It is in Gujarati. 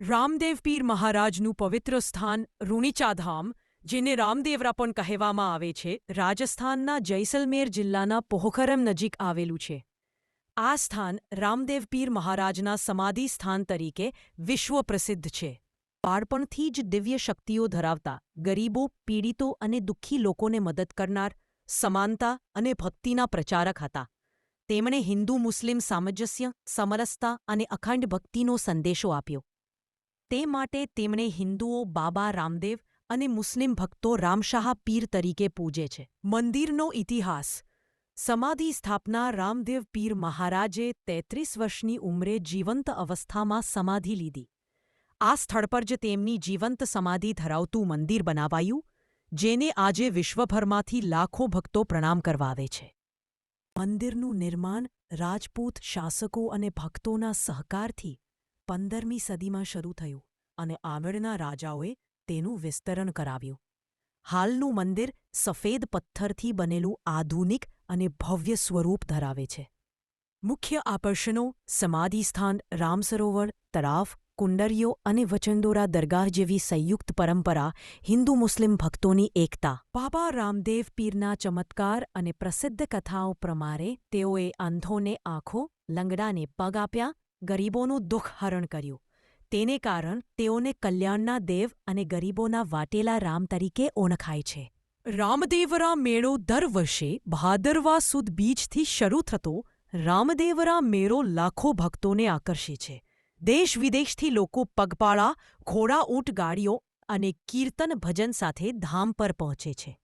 રામદેવ પીર મહારાજનું પવિત્ર સ્થાન રૂણીચાધામ, જેને રામદેવરા પણ કહેવામાં આવે છે, રાજસ્થાનના જૈસલમેર જિલ્લાના પોખરમ નજીક આવેલું છે. આ સ્થાન રામદેવ પીર મહારાજના સમાધિ સ્થાન તરીકે વિશ્વ પ્રસિદ્ધ છે. બાળપણથી જ દિવ્ય શક્તિઓ ધરાવતા ગરીબો, પીડિતો અને દુઃખી લોકોને મદદ કરનાર, સમાનતા અને ભક્તિના પ્રચારક હતા. તેમણે હિન્દુ મુસ્લિમ સામંજસ્ય, સમરસતા અને અખંડ ભક્તિનો સંદેશો આપ્યો. તે માટે તેમણે હિન્દુઓ બાબા રામદેવ અને મુસ્લિમ ભક્તો રામશાહ પીર તરીકે પૂજે છે. મંદિરનો ઇતિહાસ. સમાધિ સ્થાપના રામદેવ પીર મહારાજે તેત્રીસ વર્ષની ઉંમરે જીવંત અવસ્થામાં સમાધિ લીધી. આ સ્થળ પર જ તેમની જીવંત સમાધિ ધરાવતું મંદિર બનાવાયું, જેને આજે વિશ્વભરમાંથી લાખો ભક્તો પ્રણામ કરવા આવે છે. મંદિરનું નિર્માણ રાજપૂત શાસકો અને ભક્તોના સહકારથી પંદરમી સદીમાં શરૂ થયું. અને આગળના રાજાઓએ તેનું વિસ્તરણ કરાવ્યું. હાલનું મંદિર સફેદ પથ્થરથી બનેલું આધુનિક અને ભવ્ય સ્વરૂપ ધરાવે છે. મુખ્ય આકર્ષણો સમાધિસ્થાન, રામસરોવર, તળાવ, કુંડરીઓ અને વચંદોરા દરગાહ જેવી સંયુક્ત પરંપરા હિન્દુ મુસ્લિમ ભક્તોની એકતા. બાબા રામદેવ પીરના ચમત્કાર અને પ્રસિદ્ધ કથાઓ પ્રમાણે તેઓએ અંધોને આંખો, લંગડાને પગ આપ્યા, ગરીબોનું દુઃખ હરણ કર્યું. તેને કારણ તેઓને કલ્યાણના દેવ અને ગરીબોના વાટેલા રામ તરીકે ઓળખાય છે. રામદેવરા મેળો દર વર્ષે ભાદરવા સુદ બીજથી શરૂ થતો રામદેવરા મેળો લાખો ભક્તોને આકર્ષે છે. દેશ વિદેશથી લોકો પગપાળા ઘોડા ઊંટ ગાડીઓ અને કીર્તન ભજન સાથે ધામ પર પહોંચે છે.